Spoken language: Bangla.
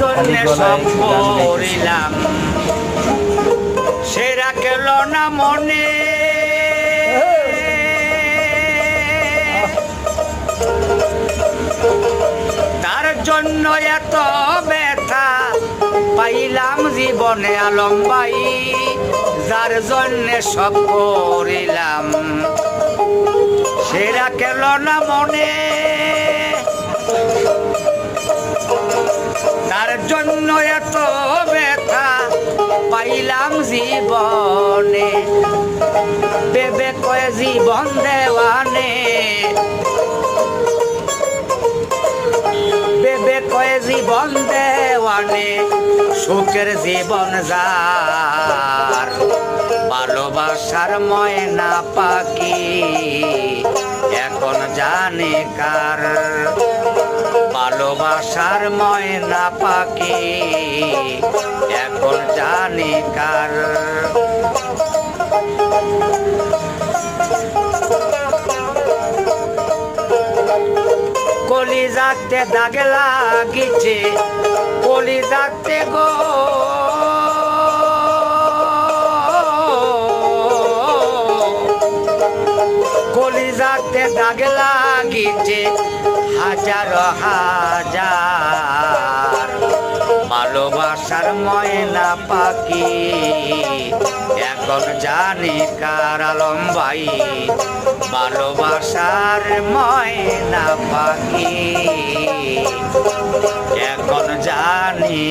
জন্য সব করিলাম সেরা না মনে তার জন্য এত ব্যথা পাইলাম জীবনে আলম ভাই যার জন্য সব করিলাম সেরা গেল না মনে জন্য এত ব্যথা পাইলাম জীবনে। বেবে কয়ে জীবন দেওয়ানে। বেবে কয়ে জীবন দেওয়ানে, সুখের জীবন যার। ভালোবাসার ময়না পাখি এখন জানে কার। ভালোবাসার ময়না পাখি, এখন জানি কার। কলি যাতে দাগে লাগিছে কলি যাতে গো। কলি যাতে দাগে লাগিছে হাজার হাজার। ভালোবাসার ময়না পাখি, এখন জানি কার আলম ভাই। ভালোবাসার ময়না পাখি, এখন জানি